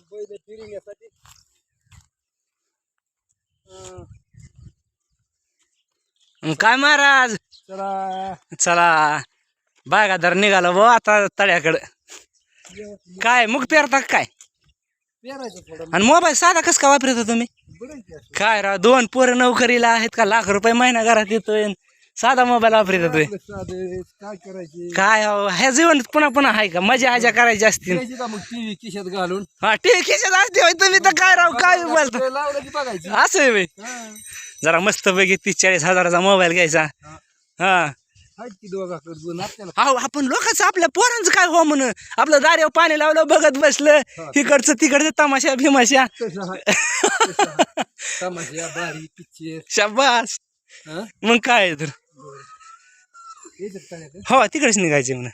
बैल मग काय महाराज? चला. चला. बागादार निघाला भाऊ आता तळ्याकडं. काय मग पेरता का काय? आणि मोबाईल साधा कसं काय वापरता तुम्ही? की. काय राव दोन पोरं नोकरीला आहेत का? लाख रुपये महिना घरात येतोय. साधा मोबाईल वापरता तुम्ही साधं काय करायचे? काय अहो, ह्या जीवन पुन्हा पुन्हा आहे का? मजा आजा करायची असतील करायची का मग? टीव्ही खिशात घालून. हा ठीक असते होय तुम्ही तर काय राव काय बोलता? ते लावलं की बघायची. असं आहे होय. हा. जरा मस्त पैकी तीस चाळीस हजाराचा मोबाईल घ्यायचा. हा. हा. आहेत की दोघाकडे दोन आपल्याला अहो आपण लोकांचं आपल्या पोरांचं काय हो म्हण आपलं दार्यावर पाणी लावलं बघत बसलं. इकडचं तिकडचं तमाशा भीमाशा तसं. तमाशा बारी पिक्चर. शाबास. हा? मग काय तर? हो तिकडेच निघायचे म्हणा.